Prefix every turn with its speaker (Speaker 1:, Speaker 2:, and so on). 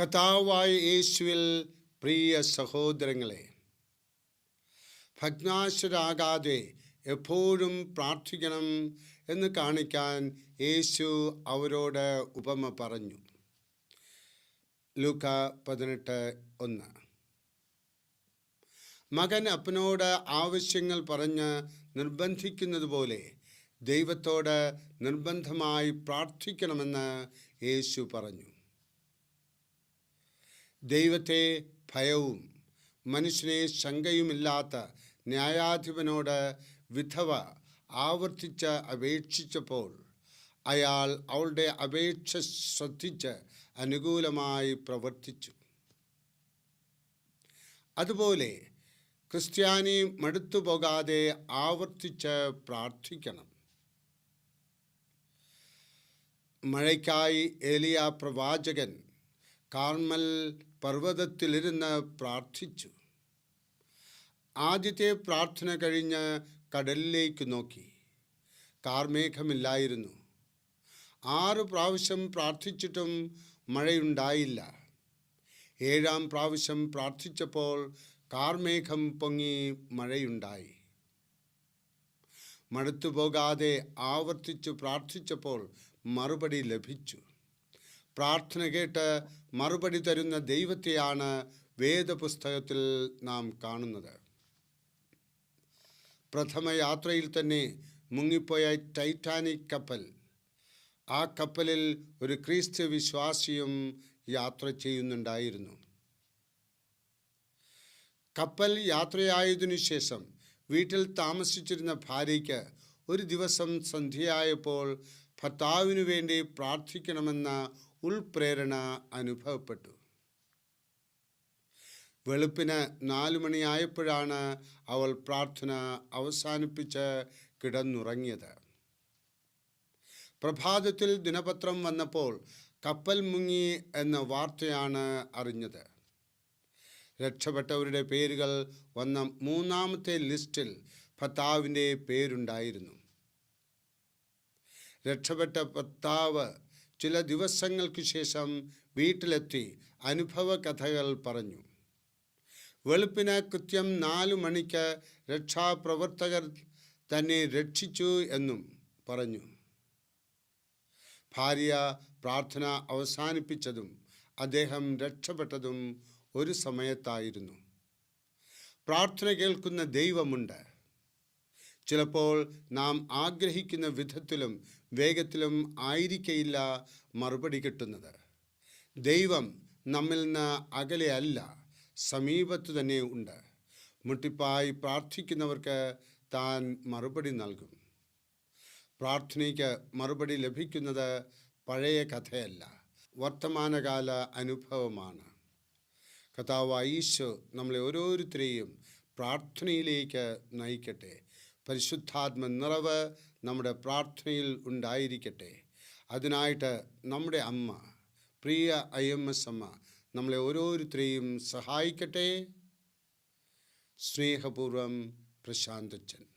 Speaker 1: കഥാവായ യേശുവിൽ പ്രിയ സഹോദരങ്ങളെ ഭഗ്നാശരാകാതെ എപ്പോഴും പ്രാർത്ഥിക്കണം എന്ന് കാണിക്കാൻ യേശു അവരോട് ഉപമ പറഞ്ഞു. ലൂക്ക പതിനെട്ട് ഒന്ന്. മകൻ അപ്പനോട് ആവശ്യങ്ങൾ പറഞ്ഞ് നിർബന്ധിക്കുന്നത് പോലെ ദൈവത്തോട് നിർബന്ധമായി പ്രാർത്ഥിക്കണമെന്ന് യേശു പറഞ്ഞു. ദൈവത്തെ ഭയവും മനുഷ്യനെ ശങ്കയുമില്ലാത്ത ന്യായാധിപനോട് വിധവ ആവർത്തിച്ച് അപേക്ഷിച്ചപ്പോൾ അയാൾ അവളുടെ അപേക്ഷ ശ്രദ്ധിച്ച് അനുകൂലമായി പ്രവർത്തിച്ചു. അതുപോലെ ക്രിസ്ത്യാനി മടുത്തു പോകാതെ ആവർത്തിച്ച് പ്രാർത്ഥിക്കണം. മഴയ്ക്കായി ഏലിയ പ്രവാചകൻ കാർമൽ പർവതത്തിലിരുന്ന് പ്രാർത്ഥിച്ചു. ആദ്യത്തെ പ്രാർത്ഥന കഴിഞ്ഞ് കടലിലേക്ക് നോക്കി. കാർമേഘമില്ലായിരുന്നു ആറ് പ്രാവശ്യം പ്രാർത്ഥിച്ചിട്ടും മഴയുണ്ടായില്ല. ഏഴാം പ്രാവശ്യം പ്രാർത്ഥിച്ചപ്പോൾ കാർമേഘം പൊങ്ങി മഴയുണ്ടായി. മടുത്തു പോകാതെ ആവർത്തിച്ചു പ്രാർത്ഥിച്ചപ്പോൾ മറുപടി ലഭിച്ചു. പ്രാർത്ഥന കേട്ട് മറുപടി തരുന്ന ദൈവത്തെയാണ് വേദപുസ്തകത്തിൽ നാം കാണുന്നത്. പ്രഥമ യാത്രയിൽ തന്നെ മുങ്ങിപ്പോയ ടൈറ്റാനിക് കപ്പൽ. ആ കപ്പലിൽ ഒരു ക്രിസ്തു വിശ്വാസിയും യാത്ര ചെയ്യുന്നുണ്ടായിരുന്നു. കപ്പൽ യാത്രയായതിനു ശേഷം വീട്ടിൽ താമസിച്ചിരുന്ന ഭാര്യയ്ക്ക് ഒരു ദിവസം സന്ധ്യയായപ്പോൾ ഭർത്താവിനു വേണ്ടി പ്രാർത്ഥിക്കണമെന്ന ഉൾപ്രേരണ അനുഭവപ്പെട്ടു. വെളുപ്പിന് നാലു മണിയായപ്പോഴാണ് അവൾ പ്രാർത്ഥന അവസാനിപ്പിച്ച് കിടന്നുറങ്ങിയത്. പ്രഭാതത്തിൽ ദിനപത്രം വന്നപ്പോൾ കപ്പൽ മുങ്ങി എന്ന വാർത്തയാണ് അറിഞ്ഞത്. രക്ഷപ്പെട്ടവരുടെ പേരുകൾ വന്ന മൂന്നാമത്തെ ലിസ്റ്റിൽ ഭർത്താവിന്റെ പേരുണ്ടായിരുന്നു. രക്ഷപ്പെട്ട ഭർത്താവ് ചില ദിവസങ്ങൾക്ക് ശേഷം വീട്ടിലെത്തി അനുഭവ കഥകൾ പറഞ്ഞു. വെളുപ്പിന് കൃത്യം നാലു മണിക്ക് രക്ഷാപ്രവർത്തകർ തന്നെ രക്ഷിച്ചു എന്നും പറഞ്ഞു. ഭാര്യ പ്രാർത്ഥന അവസാനിപ്പിച്ചതും അദ്ദേഹം രക്ഷപ്പെട്ടതും ഒരു സമയത്തായിരുന്നു. പ്രാർത്ഥന കേൾക്കുന്ന ദൈവമുണ്ട്. ചിലപ്പോൾ നാം ആഗ്രഹിക്കുന്ന വിധത്തിലും വേഗത്തിലും ആയിരിക്കയില്ല മറുപടി കിട്ടുന്നത്. ദൈവം നമ്മിൽ നിന്ന് അകലെയല്ല സമീപത്തു തന്നെ ഉണ്ട്. മുട്ടിപ്പായി പ്രാർത്ഥിക്കുന്നവർക്ക് താൻ മറുപടി നൽകും. പ്രാർത്ഥനയ്ക്ക് മറുപടി ലഭിക്കുന്നത് പഴയ കഥയല്ല വർത്തമാനകാല അനുഭവമാണ്. കഥാവ് നമ്മളെ ഓരോരുത്തരെയും പ്രാർത്ഥനയിലേക്ക് നയിക്കട്ടെ. പരിശുദ്ധാത്മ നിറവ് നമ്മുടെ പ്രാർത്ഥനയിൽ ഉണ്ടായിരിക്കട്ടെ. അതിനായിട്ട് നമ്മുടെ അമ്മ പ്രിയ ഐ എം എസ് അമ്മ നമ്മളെ ഓരോരുത്തരെയും സഹായിക്കട്ടെ. സ്നേഹപൂർവം പ്രശാന്തച്ചൻ.